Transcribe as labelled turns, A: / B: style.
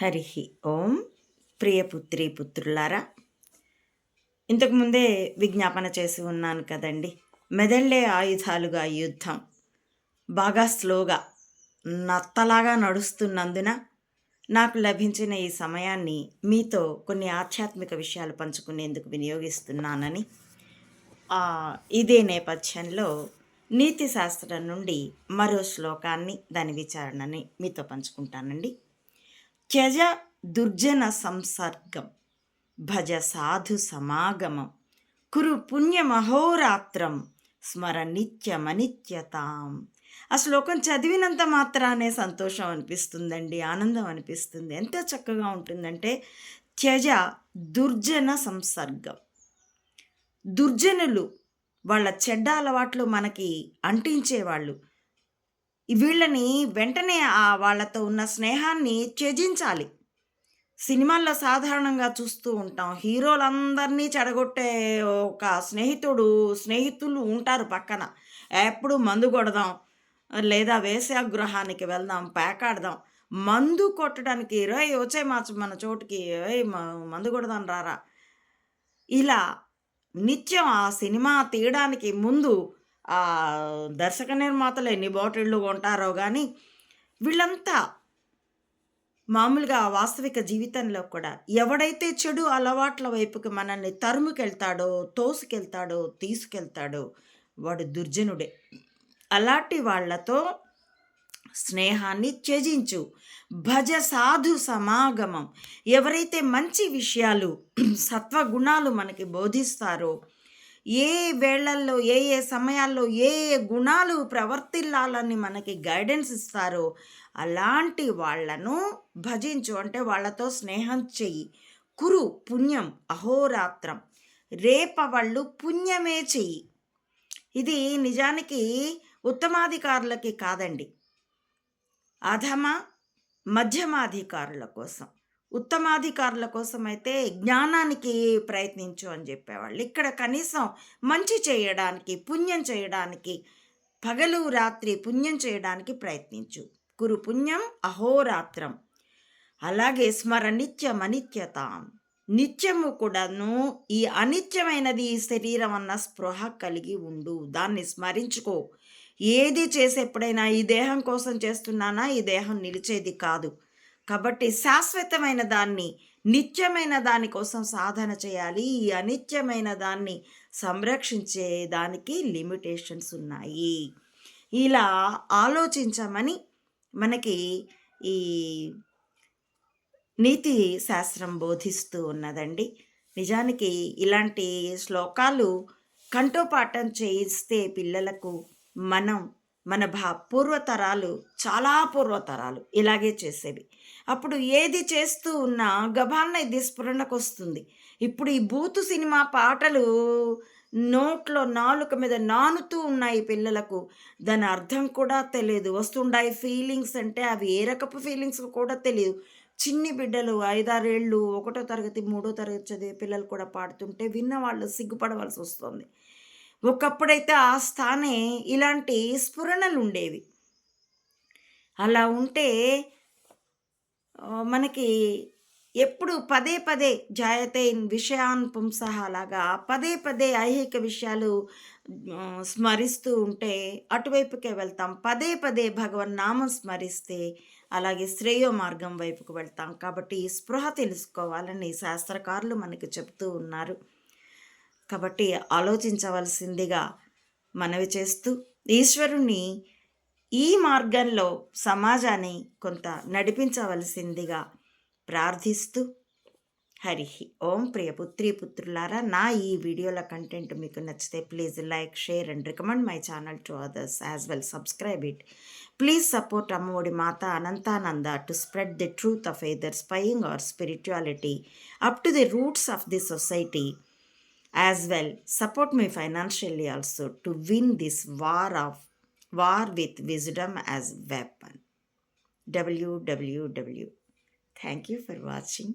A: హరి ఓం. ప్రియపుత్రి పుత్రులారా ఇంతకుముందే విజ్ఞాపన చేసి ఉన్నాను కదండి. మెదళ్ళే ఆయుధాలుగా యుద్ధం. బాగా స్లోగా నత్తలాగా నడుస్తున్నందున నాకు లభించిన ఈ సమయాన్ని మీతో కొన్ని ఆధ్యాత్మిక విషయాలు పంచుకునేందుకు వినియోగిస్తున్నానని ఇదే నేపథ్యంలో నీతి శాస్త్రం నుండి మరో శ్లోకాన్ని దాని విచారణని మీతో పంచుకుంటానండి. త్యజ దుర్జన సంసర్గం భజ సాధు సమాగమం కురు పుణ్యమహోరాత్రం స్మర నిత్యమనిత్యతాం. ఆ శ్లోకం చదివినంత మాత్రానే సంతోషం అనిపిస్తుందండి ఆనందం అనిపిస్తుంది. ఎంత చక్కగా ఉంటుందంటే త్యజ దుర్జన సంసర్గం. దుర్జనులు వాళ్ళ చెడ్డ అలవాట్లు మనకి అంటించేవాళ్ళు. వీళ్ళని వెంటనే ఆ వాళ్ళతో ఉన్న స్నేహాన్ని త్యజించాలి. సినిమాల్లో సాధారణంగా చూస్తూ ఉంటాం. హీరోలందరినీ చెడగొట్టే ఒక స్నేహితుడు స్నేహితులు ఉంటారు పక్కన. ఎప్పుడు మందు కొడదాం లేదా వేశ్యాగృహానికి వెళ్దాం పేకాడదాం మందు కొట్టడానికి రే వచ్చే మా మన చోటుకి ఏయ్ మందు కొడదాం రారా. ఇలా నిత్యం ఆ సినిమా తీయడానికి ముందు ఆ దర్శక నిర్మాతలు ఎన్ని బాటిళ్ళు కొంటారో కానీ వీళ్ళంతా మామూలుగా వాస్తవిక జీవితంలో కూడా ఎవడైతే చెడు అలవాట్ల వైపుకి మనల్ని తరుముకెళ్తాడో తోసుకెళ్తాడో తీసుకెళ్తాడో వాడు దుర్జనుడే. అలాంటి వాళ్ళతో స్నేహాన్ని త్యజించు. భజ సాధు సమాగమం. ఎవరైతే మంచి విషయాలు సత్వగుణాలు మనకి బోధిస్తారో ఏ వేళల్లో ఏ ఏ సమయాల్లో ఏ ఏ గుణాలు ప్రవర్తిల్లాలని మనకి గైడెన్స్ ఇస్తారో అలాంటి వాళ్ళను భజించు. అంటే వాళ్ళతో స్నేహం చెయ్యి. కురు పుణ్యం అహోరాత్రం. రేపవళ్ళు పుణ్యమే చెయ్యి. ఇది నిజానికి ఉత్తమాధికారులకి కాదండి. అధమ మధ్యమాధికారుల కోసం. ఉత్తమాధికారుల కోసం అయితే జ్ఞానానికి ప్రయత్నించు అని చెప్పేవాళ్ళు. ఇక్కడ కనీసం మంచి చేయడానికి పుణ్యం చేయడానికి పగలు రాత్రి పుణ్యం చేయడానికి ప్రయత్నించు. కురు పుణ్యం అహోరాత్రం అలాగే స్మర నిత్యం అనిత్యతాం. నిత్యము కూడాను ఈ అనిత్యమైనది ఈ శరీరం అన్న స్పృహ కలిగి ఉండు. దాన్ని స్మరించుకో. ఏది చేసేప్పుడైనా ఈ దేహం కోసం చేస్తున్నానా? ఈ దేహం నిలిచేది కాదు. కాబట్టి శాశ్వతమైన దాన్ని నిత్యమైన దాని కోసం సాధన చేయాలి. ఈ అనిత్యమైన దాన్ని సంరక్షించే దానికి లిమిటేషన్స్ ఉన్నాయి. ఇలా ఆలోచించమని మనకి ఈ నీతి శాస్త్రం బోధిస్తూ ఉన్నదండి. నిజానికి ఇలాంటి శ్లోకాలు కంఠోపాఠం చేయిస్తే పిల్లలకు మనం మన భా పూర్వతరాలు చాలా పూర్వతరాలు ఇలాగే చేసేవి. అప్పుడు ఏది చేస్తూ ఉన్నా గభాన్న ఇది స్ఫురణకు వస్తుంది ఇప్పుడు ఈ బూతు సినిమా పాటలు నోట్లో నాలుక మీద నానుతూ ఉన్నాయి పిల్లలకు. దాని అర్థం కూడా తెలియదు. వస్తుండాయి ఫీలింగ్స్ అంటే అవి ఏ రకపు ఫీలింగ్స్ కూడా తెలియదు. చిన్ని బిడ్డలు ఐదారేళ్ళు ఒకటో తరగతి మూడో తరగతి చదివే పిల్లలు కూడా పాడుతుంటే విన్న వాళ్ళు సిగ్గుపడవలసి వస్తుంది ఒకప్పుడైతే ఆ స్థానే ఇలాంటి స్ఫురణలు ఉండేవి అలా ఉంటే మనకి ఎప్పుడు పదే పదే జాయతే విషయాన్ పుంసహ లాగా పదే పదే ఐహిక విషయాలు స్మరిస్తూ ఉంటే అటువైపుకే వెళ్తాం. పదే పదే భగవన్ నామం స్మరిస్తే అలాగే శ్రేయో మార్గం వైపుకు వెళ్తాం. కాబట్టి ఈ స్పృహ తెలుసుకోవాలని శాస్త్రకారులు మనకి చెప్తూ ఉన్నారు. కాబట్టి ఆలోచించవలసిందిగా మనవి చేస్తూ ఈశ్వరుని ఈ మార్గంలో సమాజాన్ని కొంత నడిపించవలసిందిగా ప్రార్థిస్తూ హరి ఓం ప్రియ పుత్రి పుత్రులారా నా ఈ వీడియోల కంటెంట్ మీకు నచ్చితే please like share and recommend my channel to others as well. Subscribe it. Please support Ammaodi Mata Anantananda to spread the truth of either spying or spirituality up to the roots of the society. As well. Support me financially also to win this war of war with wisdom as weapon. Www thank you for watching